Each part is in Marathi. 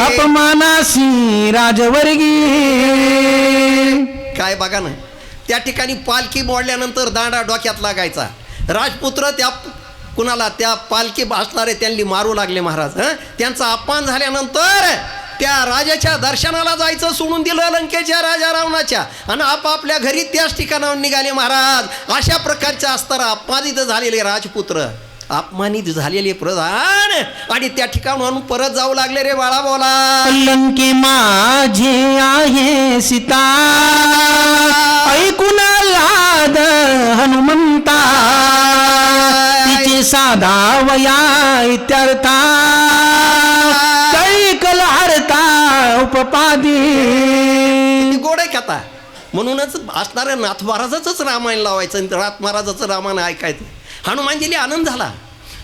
अपमानाशी राजवर्गी काय बघा ना त्या ठिकाणी पालखी मोडल्यानंतर दांडा डोक्यात लागायचा. राजपुत्र त्या कुणाला त्या पालखी भासणारे त्यांनी मारू लागले महाराज हं? त्यांचा अपमान झाल्यानंतर त्या राजाच्या दर्शनाला जायचं सोडून दिलं लंकेच्या राजा रावणाच्या. आणि आपापल्या घरी त्याच ठिकाणावर निघाले महाराज. अशा प्रकारच्या असताना अपमानित झालेले राजपुत्र. अपमानित झालेले प्रधान आणि त्या ठिकाणाहून परत जाऊ लागले रे बाळा बोला. लंके माझे आहे सीता. ऐकून लाद हनुमंता. तिचे साधा वया इत्यर्था. कैकल हरता उपपादी. म्हणूनच असणाऱ्या नाथ महाराजाचंच रामायण लावायचं आणि नाथ महाराजाचं रामायण ऐकायचं. हनुमानजीने आनंद झाला.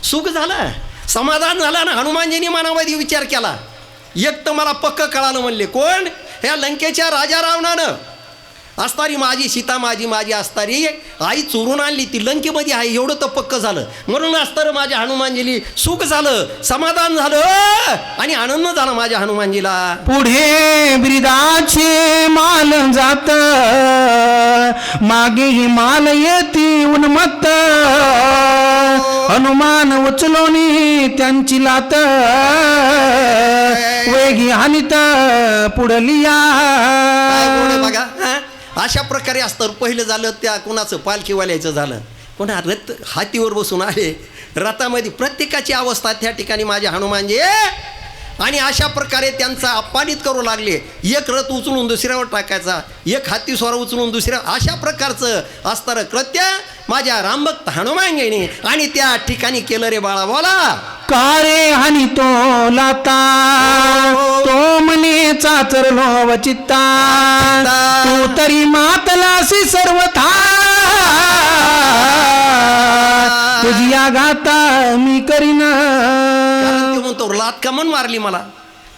सुख झालं. समाधान झालं ना हनुमानजीने मनामध्ये विचार केला. एक तर मला पक्क कळालं म्हणले कोण? ह्या लंकेच्या राजा रावणानं. असतारी माझी सीता माझी माझी असतारी आई चोरून आणली ती लंकेमध्ये आहे एवढं तर पक्क झालं. म्हणून असतं माझ्या हनुमानजीली सुख झालं समाधान झालं आणि आनंद झाला माझ्या हनुमानजीला. पुढे ब्रिदाचे माल जात मागे माल येती उन्मत्त. हनुमान उचलोनी त्यांची लात वेगी हानित पुढलिया बघा? अशा प्रकारे असतं पहिलं झालं त्या कोणाचं पालखीवाल्याचं झालं. कोणा रथ हातीवर बसून आले रथामध्ये प्रत्येकाची अवस्था त्या ठिकाणी माझे हनुमानजी आणि अशा प्रकारे त्यांचा अपमानित करू लागले. एक रथ उचलून दुसऱ्यावर टाकायचा एक हाती स्वर उचलून दुसऱ्या अशा प्रकारचं असणारं कृत्य माझ्या रामभक्त हनुमानजीने आणि त्या ठिकाणी केलं रे बाळा बोला. कारे हानी तो लाता. तो मने चाचरलो वचित्ता तू तरी मातलासी सर्वथा. तुझी गाता मी करीन. म्हणतो लात का म्हणून मारली मला.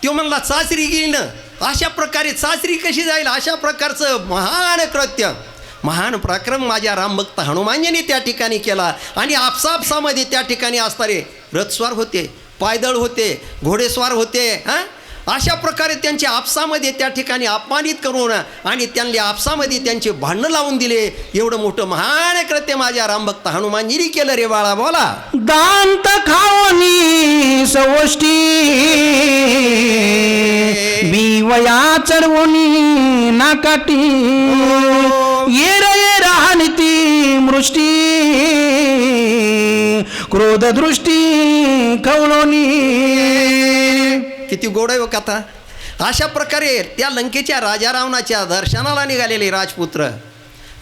तो म्हणला सासरी गेली ना. अशा प्रकारे सासरी कशी जाईल? अशा प्रकारचं महान कृत्य. महान पराक्रम माझ्या रामभक्त हनुमानजीने त्या ठिकाणी केला. आणि आपसापसामध्ये त्या ठिकाणी असणारे रथस्वार होते पायदळ होते घोडेस्वार होते हां? अशा प्रकारे त्यांच्या आपसामध्ये त्या ठिकाणी अपमानित करून आणि त्यांनी आपसामध्ये त्यांचे भांडणं लावून दिले. एवढं मोठं महान कृत्य माझ्या रामभक्त हनुमानजीने केलं रे बाळा बोला. दांत खावनी सवष्टी. बिवया चढवणी नाकाटी. दृष्टी क्रोध दृष्टी खवलोनी किती गोड आहे हो कथा. अशा प्रकारे त्या लंकेच्या राजा रावणाच्या दर्शनाला निघालेले राजपुत्र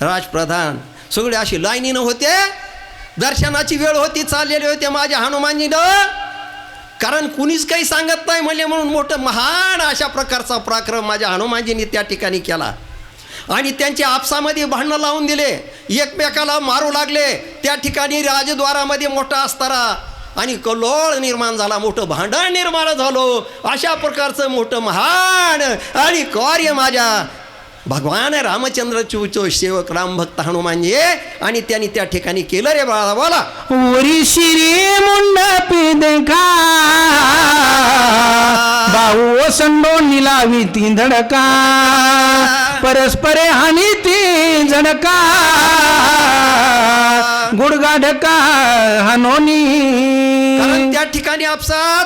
राजप्रधान सगळे अशी लाईनीनं होते. दर्शनाची वेळ होती चाललेली होते माझ्या हनुमानजीनं. कारण कुणीच काही सांगत नाही म्हणले म्हणून मोठं महान अशा प्रकारचा पराक्रम माझ्या हनुमानजींनी त्या ठिकाणी केला. आणि त्यांच्या आपसामध्ये भांडणं लावून दिले. एकमेकाला मारू लागले. त्या ठिकाणी राजद्वारामध्ये मोठा असताना आणि कल्लोळ निर्माण झाला. मोठं भांडण निर्माण झालो. अशा प्रकारचं मोठं महान आणि कार्य माझ्या भगवान रामचंद्र चूचो सेवक रामभक्त हनुमानजी आणि त्यांनी त्या ठिकाणी केलं रे बाळा बोला. वरी शिरी मुंड देखा. भाऊ संडो निलावी ती धडका. परस्परे हानी ती झडका. गुडगा ढका हनोनी. त्या ठिकाणी आपसात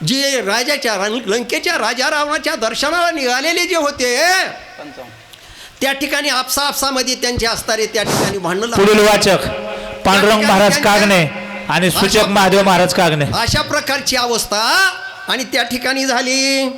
जे राजाच्या लंकेच्या राजा रावणाच्या दर्शनाला निघालेले जे होते त्या ठिकाणी आपसा आपसामध्ये त्यांचे असणारे त्या ठिकाणी भांडण. पुढील वाचक पांडुरंग महाराज कागणे आणि सूचक महादेव महाराज कागणे अशा प्रकारची अवस्था आणि त्या ठिकाणी झाली